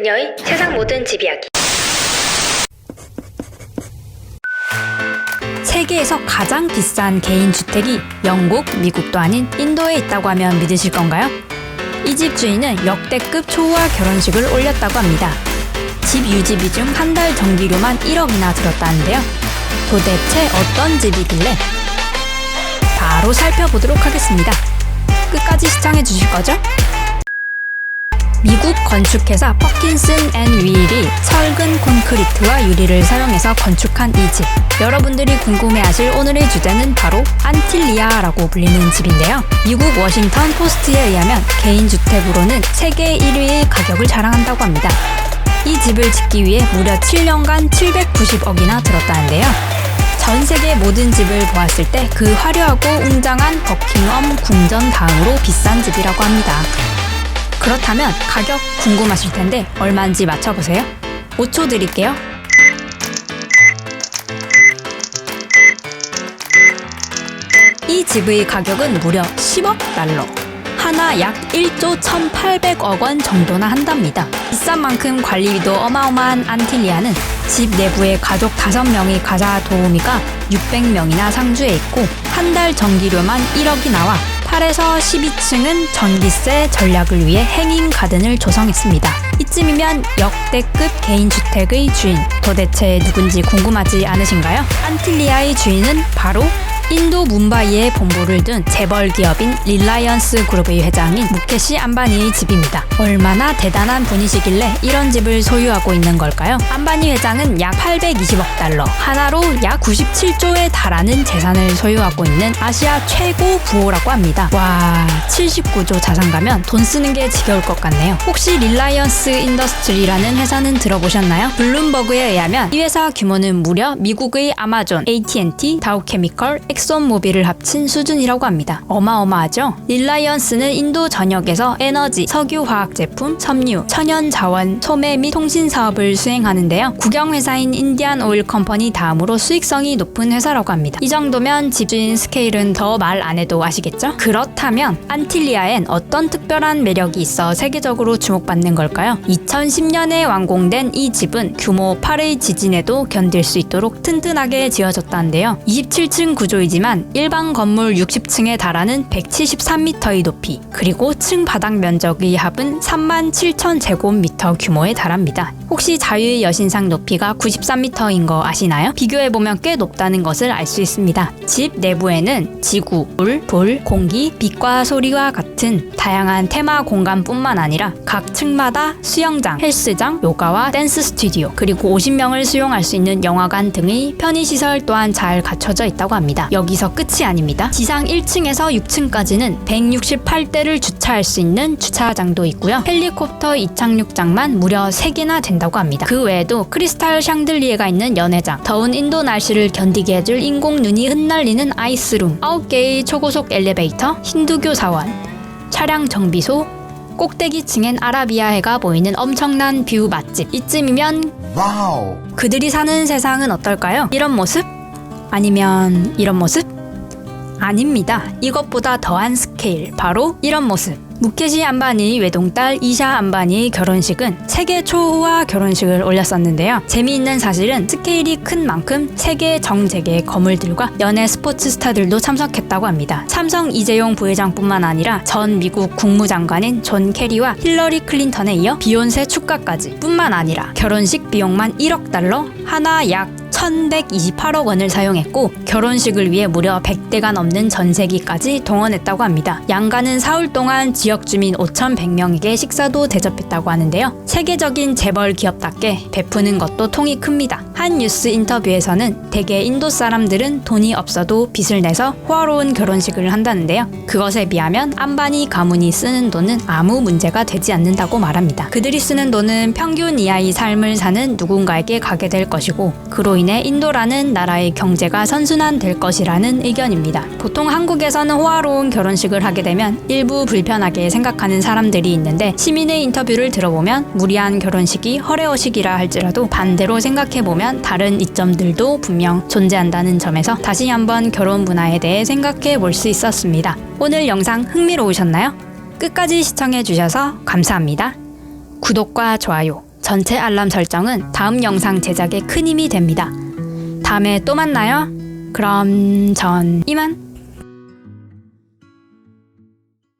그녀의 세상 모든 집 이야기. 세계에서 가장 비싼 개인 주택이 영국, 미국도 아닌 인도에 있다고 하면 믿으실 건가요? 이 집 주인은 역대급 초호화 결혼식을 올렸다고 합니다. 집 유지 비 중 한 달 전기료만 1억이나 들었다는데요. 도대체 어떤 집이길래? 바로 살펴보도록 하겠습니다. 끝까지 시청해 주실 거죠? 미국 건축회사 퍼킨슨 앤 윌이 철근 콘크리트와 유리를 사용해서 건축한 이 집. 여러분들이 궁금해하실 오늘의 주제는 바로 안틸리아라고 불리는 집인데요. 미국 워싱턴 포스트에 의하면 개인 주택으로는 세계 1위의 가격을 자랑한다고 합니다. 이 집을 짓기 위해 무려 7년간 790억이나 들었다는데요. 전 세계 모든 집을 보았을 때 그 화려하고 웅장한 버킹엄 궁전 다음으로 비싼 집이라고 합니다. 그렇다면 가격 궁금하실 텐데 얼마인지 맞춰보세요. 5초 드릴게요. 이 집의 가격은 무려 10억 달러. 하나 약 1조 1,800억 원 정도나 한답니다. 비싼 만큼 관리비도 어마어마한 안틸리아는 집 내부에 가족 5명이 가자 도우미가 600명이나 상주해 있고 한 달 전기료만 1억이 나와 8에서 12층은 전기세 전략을 위해 행인 가든을 조성했습니다. 이쯤이면 역대급 개인 주택의 주인 도대체 누군지 궁금하지 않으신가요? 안틸리아의 주인은 바로 인도 뭄바이에 본부를 둔 재벌 기업인 릴라이언스 그룹의 회장인 무케시 안바니의 집입니다. 얼마나 대단한 분이시길래 이런 집을 소유하고 있는 걸까요? 안바니 회장은 약 820억 달러, 하나로 약 97조에 달하는 재산을 소유하고 있는 아시아 최고 부호라고 합니다. 와, 79조 자산가면 돈 쓰는 게 지겨울 것 같네요. 혹시 릴라이언스 인더스트리라는 회사는 들어보셨나요? 블룸버그에 의하면 이 회사 규모는 무려 미국의 아마존, AT&T, 다우케미컬, 엑손 모빌을 합친 수준이라고 합니다. 어마어마하죠? 릴라이언스는 인도 전역에서 에너지, 석유화학 제품, 섬유, 천연 자원, 소매 및 통신 사업을 수행하는데요. 국영회사인 인디안 오일 컴퍼니 다음으로 수익성이 높은 회사라고 합니다. 이 정도면 집주인 스케일은 더 말 안 해도 아시겠죠? 그렇다면 안틸리아엔 어떤 특별한 매력이 있어 세계적으로 주목받는 걸까요? 2010년에 완공된 이 집은 규모 8의 지진에도 견딜 수 있도록 튼튼하게 지어졌다는데요. 27층 구조이지만 일반 건물 60층에 달하는 173m의 높이 그리고 층 바닥 면적의 합은 3만 7천 제곱미터 규모에 달합니다. 혹시 자유의 여신상 높이가 93m인 거 아시나요? 비교해보면 꽤 높다는 것을 알 수 있습니다. 집 내부에는 지구, 물, 돌, 공기, 빛과 소리와 같은 다양한 테마 공간뿐만 아니라 각 층마다 수영장, 헬스장, 요가와 댄스 스튜디오, 그리고 50명을 수용할 수 있는 영화관 등의 편의시설 또한 잘 갖춰져 있다고 합니다. 여기서 끝이 아닙니다. 지상 1층에서 6층까지는 168대를 주차할 수 있는 주차장도 있고요. 헬리콥터 이착륙장만 무려 3개나 된다 고 합니다. 그 외에도 크리스탈 샹들리에가 있는 연회장, 더운 인도 날씨를 견디게 해줄 인공 눈이 흩날리는 아이스룸, 9개의 초고속 엘리베이터, 힌두교 사원, 차량 정비소, 꼭대기층엔 아라비아해가 보이는 엄청난 뷰 맛집. 이쯤이면 와우. 그들이 사는 세상은 어떨까요? 이런 모습? 아니면 이런 모습? 아닙니다. 이것보다 더한 스케일. 바로 이런 모습. 무케시 안바니 외동딸 이샤 안바니의 결혼식은 세계 초호화 결혼식을 올렸었는데요. 재미있는 사실은 스케일이 큰 만큼 세계 정재계 거물들과 연예 스포츠 스타들도 참석했다고 합니다. 삼성 이재용 부회장뿐만 아니라 전 미국 국무장관인 존 캐리와 힐러리 클린턴에 이어 비욘세 축가까지 뿐만 아니라 결혼식 비용만 1억 달러, 하나 약 1128억 원을 사용했고 결혼식을 위해 무려 100대가 넘는 전세기까지 동원했다고 합니다. 양가는 사흘 동안 지역 주민 5,100명에게 식사도 대접했다고 하는데요. 세계적인 재벌 기업답게 베푸는 것도 통이 큽니다. 한 뉴스 인터뷰에서는 대개 인도 사람들은 돈이 없어도 빚을 내서 호화로운 결혼식을 한다는데요. 그것에 비하면 안바니 가문이 쓰는 돈은 아무 문제가 되지 않는다고 말합니다. 그들이 쓰는 돈은 평균 이하의 삶을 사는 누군가에게 가게 될 것이고 그로 인해 인도라는 나라의 경제가 선순환될 것이라는 의견입니다. 보통 한국에서는 호화로운 결혼식을 하게 되면 일부 불편하게 생각하는 사람들이 있는데 시민의 인터뷰를 들어보면 무리한 결혼식이 허례허식이라 할지라도 반대로 생각해보면 다른 이점들도 분명 존재한다는 점에서 다시 한번 결혼 문화에 대해 생각해 볼 수 있었습니다. 오늘 영상 흥미로우셨나요? 끝까지 시청해 주셔서 감사합니다. 구독과 좋아요 전체 알람 설정은 다음 영상 제작에 큰 힘이 됩니다. 다음에 또 만나요. 그럼 전 이만.